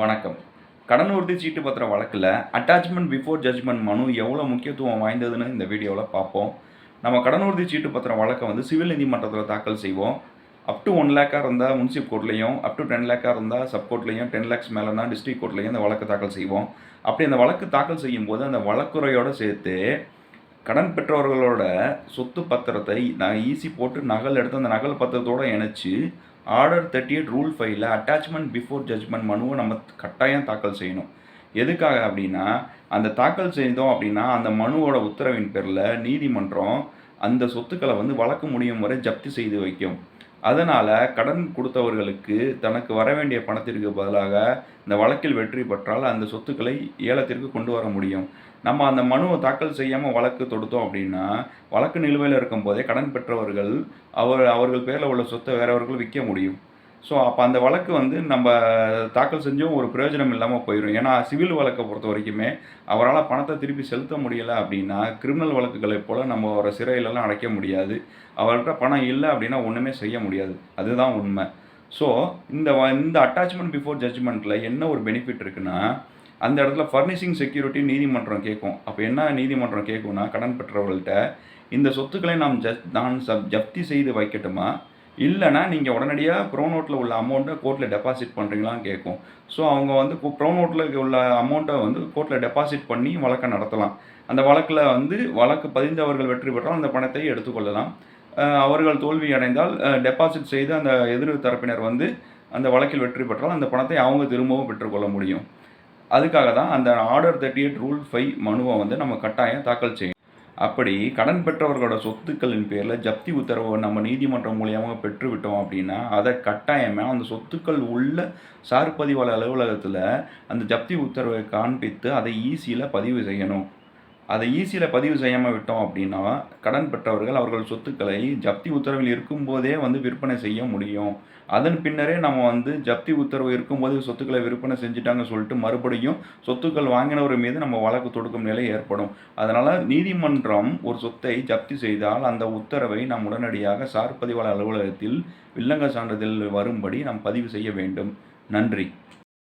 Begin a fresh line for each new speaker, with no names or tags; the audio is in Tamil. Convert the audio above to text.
வணக்கம். கடன் உறுதி சீட்டு பத்திர வழக்கில் அட்டாச்மெண்ட் பிஃபோர் ஜட்ஜ்மெண்ட் மனு எவ்வளோ முக்கியத்துவம் வாய்ந்ததுன்னு இந்த வீடியோவில் பார்ப்போம் நம்ம கடன் உறுதி சீட்டு பத்திர வழக்கை வந்து சிவில் நீதிமன்றத்தில் தாக்கல் செய்வோம். அப் டு ஒன் லேக்காக இருந்தால் முன்சிப் கோர்ட்லேயும் அப் டு டென் லேக்காக இருந்தால் சப் கோர்ட்லேயும் டென் லேக்ஸ் மேலேனா டிஸ்ட்ரிக்ட் கோர்ட்லேயும் இந்த வழக்கு தாக்கல் செய்வோம். அப்படி அந்த வழக்கு தாக்கல் செய்யும்போது அந்த வழக்குறையோடு சேர்த்து கடன் பெற்றவர்களோட சொத்து பத்திரத்தை நான் ஈஸி போட்டு நகல் எடுத்து அந்த நகல் பத்திரத்தோடு இணைச்சி ஆர்டர் தேர்ட்டி எயிட் ரூல் ஃபைவ்ல அட்டாச்மெண்ட் பிஃபோர் ஜட்ஜ்மெண்ட் மனுவை நம்ம கட்டாயம் தாக்கல் செய்யணும். எதுக்காக அப்படின்னா அந்த தாக்கல் செய்தோம் அப்படின்னா அந்த மனுவோட உத்தரவின் பேரில் நீதிமன்றம் அந்த சொத்துக்களை வந்து வழக்கு முடியும் வரை ஜப்தி செய்து வைக்கும். அதனால் கடன் கொடுத்தவர்களுக்கு தனக்கு வர வேண்டிய பணத்திற்கு பதிலாக இந்த வழக்கில் வெற்றி பெற்றால் அந்த சொத்துக்களை ஏலத்திற்கு கொண்டு வர முடியும். நம்ம அந்த மனுவை தாக்கல் செய்யாமல் வழக்கு தொடுத்தோம் அப்படின்னா வழக்கு நிலுவையில் இருக்கும் போதே கடன் பெற்றவர்கள் அவர் அவர்கள் பேரில் உள்ள சொத்தை வேறவர்கள் விற்க முடியும். ஸோ அப்போ அந்த வழக்கு வந்து நம்ம தாக்கல் செஞ்சும் ஒரு பிரயோஜனம் இல்லாமல் போயிடும் ஏன்னா சிவில் வழக்கை பொறுத்த வரைக்குமே அவரால் பணத்தை திருப்பி செலுத்த முடியலை அப்படின்னா கிரிமினல் வழக்குகளை போல் நம்ம அவரை சிறையிலலாம் அடைக்க முடியாது. அவர்கிட்ட பணம் இல்லை அப்படின்னா ஒன்றுமே செய்ய முடியாது. அதுதான் உண்மை. ஸோ இந்த வ- இந்த அட்டாச்மெண்ட் பிஃபோர் ஜட்ஜ்மெண்ட்டில் என்ன ஒரு பெனிஃபிட் இருக்குன்னா அந்த இடத்துல ஃபர்னிஷிங் செக்யூரிட்டி நீதிமன்றம் கேட்கும் அப்போ என்ன நீதிமன்றம் கேட்கும்னா கடன் பெற்றவர்கள்ட்ட இந்த சொத்துக்களை நாம் ஜஸ் நான் சப் ஜப்தி செய்து வைக்கட்டுமா? இல்லைன்னா நீங்கள் உடனடியாக ப்ரோ நோட்டில் உள்ள அமௌண்ட்டை கோர்ட்டில் டெபாசிட் பண்ணுறீங்களான்னு கேட்கும். ஸோ அவங்க வந்து ப்ரோ நோட்டில் உள்ள அமௌண்ட்டை வந்து கோர்ட்டில் டெபாசிட் பண்ணி வழக்கை நடத்தலாம். அந்த வழக்கில் வந்து வழக்கு பதிந்தவர்கள் வெற்றி பெற்றால் அந்த பணத்தை எடுத்துக்கொள்ளலாம். அவர்கள் தோல்வி அடைந்தால் டெபாசிட் செய்து அந்த எதிர் தரப்பினர் வந்து அந்த வழக்கில் வெற்றி பெற்றால் அந்த பணத்தை அவங்க திரும்பவும் பெற்றுக்கொள்ள முடியும். அதுக்காக தான் அந்த order thirty eight rule five மனுவை வந்து நம்ம கட்டாயம் தாக்கல் செய்யணும். அப்படி கடன் பெற்றவர்களோட சொத்துக்களின் பேரில் ஜப்தி உத்தரவை நம்ம நீதிமன்றம் மூலியமாக பெற்றுவிட்டோம் அப்படின்னா அதை கட்டாயமாக அந்த சொத்துக்கள் உள்ள சார்பதிவாளர் அலுவலகத்தில் அந்த ஜப்தி உத்தரவை காண்பித்து அதை ஈஸியில் பதிவு செய்யணும். அதை ஈஸியில் பதிவு செய்யாமல் விட்டோம் அப்படின்னா கடன் பெற்றவர்கள் அவர்கள் சொத்துக்களை ஜப்தி உத்தரவில் இருக்கும்போதே வந்து விற்பனை செய்ய முடியும். அதன் பின்னரே நம்ம வந்து ஜப்தி உத்தரவு இருக்கும்போது சொத்துக்களை விற்பனை செஞ்சுட்டாங்க சொல்லிட்டு மறுபடியும் சொத்துக்கள் வாங்கினவர் மீது நம்ம வழக்கு தொடுக்கும் நிலை ஏற்படும். அதனால் நீதிமன்றம் ஒரு சொத்தை ஜப்தி செய்தால் அந்த உத்தரவை நாம் உடனடியாக சார் பதிவாளர் அலுவலகத்தில் வில்லங்க சான்றிதழ் வரும்படி நாம் பதிவு செய்ய வேண்டும். நன்றி.